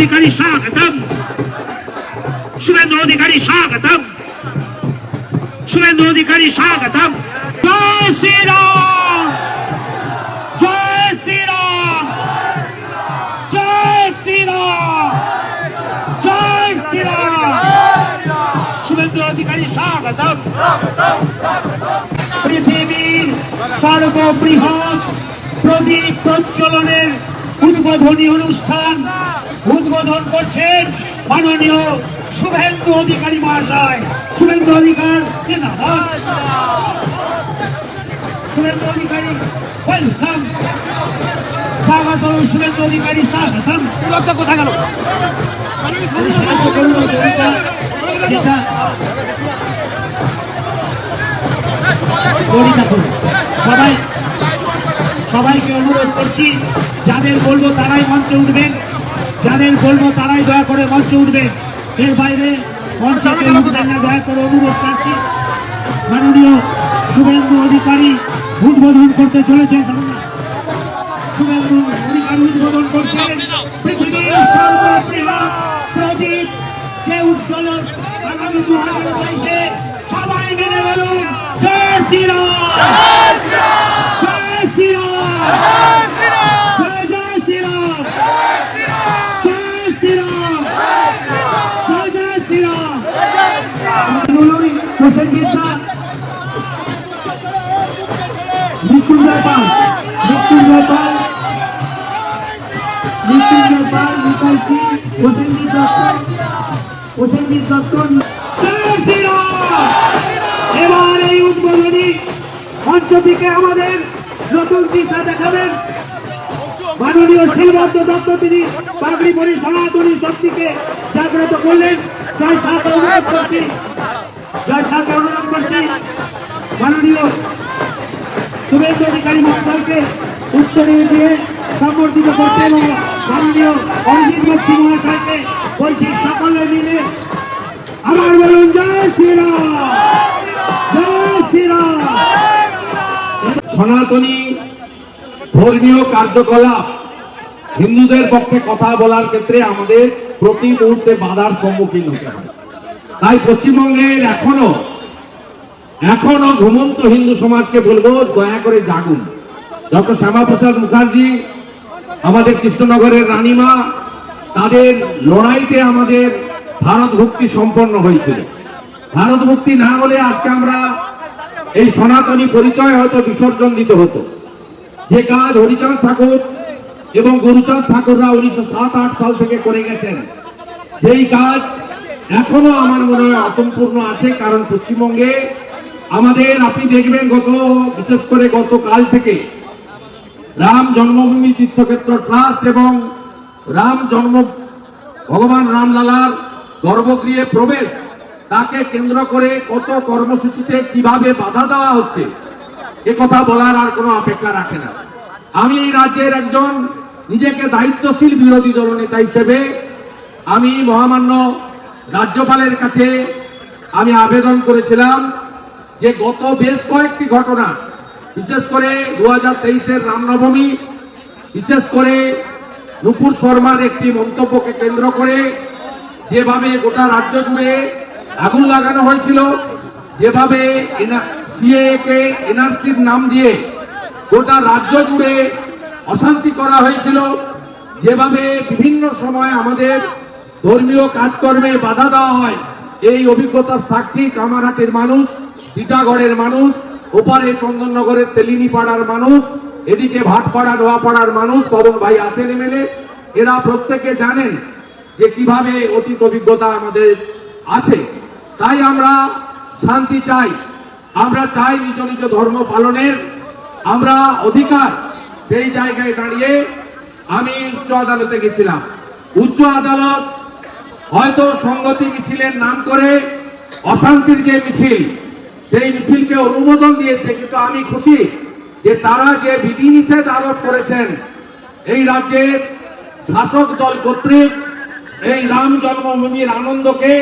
অধিকারী স্বাগতম। শুভেন্দু অধিকারী স্বাগতম। শুভেন্দু অধিকারী স্বাগতম। জয় শ্রীরাম। জয় শ্রীরাম। জয় শ্রীরাম। জয় শ্রীরাম। শুভেন্দু অধিকারী স্বাগতম। পৃথিবীর সর্ববৃহৎ প্রদীপ প্রজ্বলনের উদ্বোধনী অনুষ্ঠান উদ্বোধন করছেন মাননীয় শুভেন্দু অধিকারী মহাশয়। শুভেন্দু অধিকার শুভেন্দু অধিকারী ওয়েলকাম স্বাগত শুভেন্দু অধিকারী স্বাগতম। লজ্জা কোথায় গেল? সাহায্য করুন যেটা দড়িটা করুন সবাই সবাইকে অনুরোধ করছি, যাদের বলব তারাই মঞ্চে উঠবেন। যাদের বলব তারাই দয়া করে মঞ্চে উঠবেন। এর বাইরে মঞ্চে উঠবেন না, দয়া করে অনুরোধ করছি মাননীয় শুভেন্দু অধিকারী উদ্বোধন করতে চলেছেন। শুভেন্দু অধিকারী উদ্বোধন করছেন। পৃথিবীর সর্ববৃহৎ প্রদীপ, যে উজ্জ্বলন আগামী দু সবাই মিলে বলুন জয় শ্রীরাম! মৃত্যুঞ্জয় পাল মৃত্যুঞ্জয় পাল মৃত্যুঞ্জয় পাল নিতাই সিং প্রসেনজিৎ দত্ত প্রসেনজিৎ দত্ত এবার এই উদ্বোধনী মঞ্চ থেকে আমাদের নতুন দিশা দেখাবেন মাননীয় শ্রীবদ্ধ দত্ত তিনি পাগড়ি পরি সনাতনী শক্তিকে জাগ্রত করলেন জয় সাথে অনুরোধ করছি জয় সাথে অনুরোধ করছি মাননীয় শুভেন্দু অধিকারী মহাশয়কে উত্তরীয় দিয়ে সম্বর্ধিত করতে এবং মাননীয় অরিজিৎ বক্সি মহাশয়কে বলছি সকলে মিলে আমার বলুন জয় শ্রীরাম জয় শ্রীরাম। সনাতনী ধর্মীয় কার্যকলাপ হিন্দুদের পক্ষে কথা বলার ক্ষেত্রে আমাদের প্রতি মুহূর্তে বাধার সম্মুখীন হতে হয়। তাই পশ্চিমবঙ্গের এখনও এখনও ঘুমন্ত হিন্দু সমাজকে বলব, দয়া করে জাগুন। ডক্টর শ্যামাপ্রসাদ মুখার্জি, আমাদের কৃষ্ণনগরের রানীমা, তাদের লড়াইতে আমাদের ভারত ভক্তি সম্পন্ন হয়েছিল। ভারত ভক্তি না হলে আজকে আমরা এই সনাতনী পরিচয় হয়তো বিসর্জন দিতে হতো। যে কাজ হরিচাঁদ ঠাকুর এবং গুরুচাঁদ ঠাকুররা উনিশশো সাত আট সাল থেকে করে গেছেন, সেই কাজ এখনও আমার মনে হয় অসম্পূর্ণ আছে, কারণ পশ্চিমবঙ্গে আমাদের আপনি দেখবেন গত, বিশেষ করে গতকাল থেকে রাম জন্মভূমি তীর্থক্ষেত্র ট্রাস্ট এবং রাম জন্ম, ভগবান রামলালার গর্ভগৃহে প্রবেশ, তাকে কেন্দ্র করে কত কর্মসূচিতে কীভাবে বাধা দেওয়া হচ্ছে, এ কথা বলার আর কোনো অপেক্ষা রাখে না। আমি এই রাজ্যের একজন নিজেকে দায়িত্বশীল বিরোধী দলনেতা হিসেবে আমি মহামান্য রাজ্যপালের কাছে আমি আবেদন করেছিলাম। যে গত বেশ কয়েকটি ঘটনা, বিশেষ করে দু হাজার তেইশের রামনবমী, বিশেষ করে নুপুর শর্মার একটি মন্তব্যকে কেন্দ্র করে যেভাবে গোটা রাজ্য জুড়ে আগুন লাগানো হয়েছিল, যেভাবে সিএ কে এনআরসির নাম দিয়ে গোটা রাজ্য জুড়ে অশান্তি করা হয়েছিল, যেভাবে বিভিন্ন সময় আমাদের ধর্মীয় কাজকর্মে বাধা দেওয়া হয়, এই অভিজ্ঞতার সাক্ষী কামারহাটের মানুষ। টিটাগড়ের মানুষ, ওপারে চন্দননগরের তেলিনি পাড়ার মানুষ, এদিকে ভাটপাড়া, নোয়াপাড়ার মানুষ তরুণ ভাই আছেন এমএলএ। এরা প্রত্যেকে জানেন যে কীভাবে অতীত অভিজ্ঞতা আমাদের আছে। তাই আমরা শান্তি চাই। আমরা চাই নিজ নিজ ধর্ম পালনের। আমরা অধিকার সেই জায়গায় দাঁড়িয়ে আমি উচ্চ আদালতে গেছিলাম। উচ্চ আদালত হয়তো সংগতি মিছিলের নাম করে অশান্তির যে মিছিল সেই মিছিলকে অনুমোদন দিয়েছে, কিন্তু আমি খুশি যে তারা যে বিধিনিষেধ আরোপ করেছেন, এই রাজ্যের শাসক দল কর্তৃক এই রাম জন্মভূমির আনন্দকে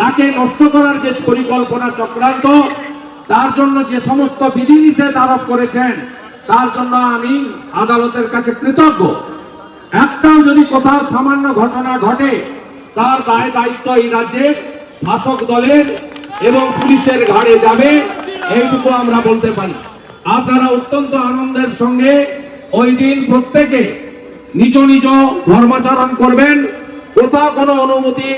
তাকে নষ্ট করার যে পরিকল্পনা চক্রান্ত, তার জন্য যে সমস্ত বিধিনিষেধ আরোপ করেছেন, তার জন্য আমি আদালতের কাছে কৃতজ্ঞ। একটাও যদি কোথাও সামান্য ঘটনা ঘটে, তার দায় দায়িত্ব এই রাজ্যের শাসক দলের এবং পুলিশের ঘাড়ে যাবে, এইটুকু আমরা বলতে পারি। আপনারা অত্যন্ত আনন্দের সঙ্গে ওই দিন প্রত্যেকে নিজ নিজ ধর্মাচরণ করবেন। কোথাও কোনো অনুমতি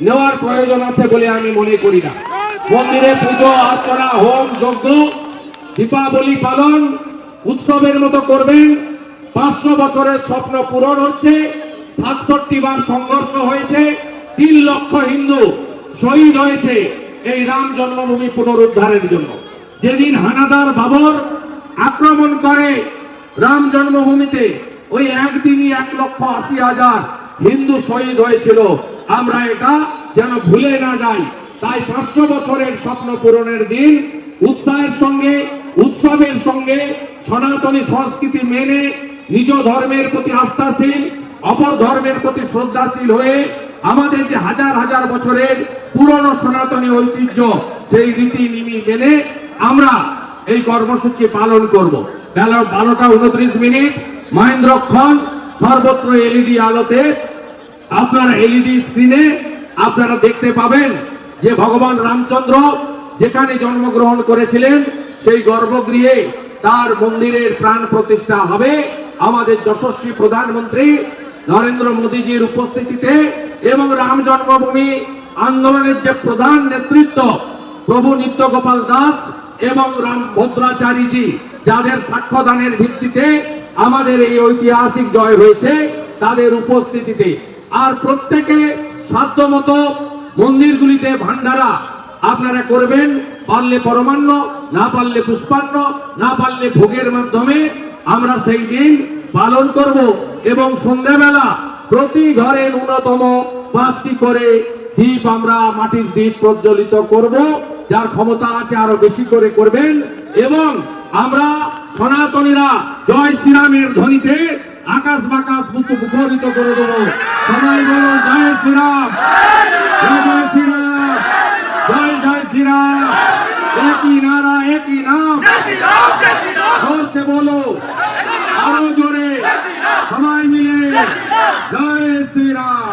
নেওয়ার প্রয়োজন আছে বলে আমি মনে করি না। মন্দিরে পুজো অর্চনা হোম, যজ্ঞ, দীপাবলি পালন উৎসবের মতো করবেন। পাঁচশো বছরের স্বপ্ন পূরণ হচ্ছে, সাতষট্টি বার সংঘর্ষ হয়েছে, তিন লক্ষ হিন্দু শহীদ হয়েছে। এই রাম জন্মভূমি পুনরুদ্ধারের জন্য। যেদিন হানাদার বাবর আক্রমণ করে রাম জন্মভূমিতে, ওই একদিনই এক লক্ষ আশি হাজার হিন্দু শহীদ হয়েছিল। আমরা এটা যেন ভুলে না যাই। তাই পাঁচশো বছরের স্বপ্ন পূরণের দিন উৎসাহের সঙ্গে, উৎসবের সঙ্গে সনাতনী সংস্কৃতি মেনে নিজ ধর্মের প্রতি আস্থাশীল, অপর ধর্মের প্রতি শ্রদ্ধাশীল হয়ে আমাদের যে হাজার হাজার বছরের পুরনো সনাতনী ঐতিহ্য সেই রীতি নিমি মেনে আমরা এই কর্মসূচি পালন করব। বেলা বারোটা উনত্রিশ মিনিট। মহেন্দ্রক্ষণ সর্বত্র এলইডি আলোতে। আপনারা এলইডি স্ক্রিনে আপনারা দেখতে পাবেন যে ভগবান রামচন্দ্র যেখানে জন্মগ্রহণ করেছিলেন, সেই গর্ভগৃহে তার মন্দিরের প্রাণ প্রতিষ্ঠা হবে। আমাদের যশস্বী প্রধানমন্ত্রী নরেন্দ্র মোদীজির উপস্থিতিতে এবং রাম জন্মভূমি আন্দোলনের যে প্রধান নেতৃত্ব, প্রভু নিত্যগোপাল দাস এবং রাম ভদ্রাচারীজি, যাদের সাক্ষ্যদানের ভিত্তিতে আমাদের এই ঐতিহাসিক জয় হয়েছে, তাদের উপস্থিতিতে। আর প্রত্যেকে সাধ্যমতো মন্দিরগুলিতে ভান্ডারা আপনারা করবেন, পারলে পরমান্ন, না পারলে পুষ্পান্ন, না পারলে ভোগের মাধ্যমে আমরা সেই দিন পালন করব এবং সন্ধ্যাবেলা প্রতি ঘরে ন্যূনতম পাঁচটি করে দ্বীপ আমরা মাটির দ্বীপ প্রজ্বলিত করব যার ক্ষমতা আছে আরও বেশি করে করবেন। এবং আমরা সনাতনীরা জয় শ্রীরামের ধ্বনিতে আকাশ বাকাশ মুখরিত করে দেব। সবাই বলো জয় শ্রীরাম। জয় শ্রীরাম। জয় জয় শ্রীরাম। একই নারা একই নাম। সে বলো। আরও জোরে। সবাই মিলে। জয় শ্রীরাম।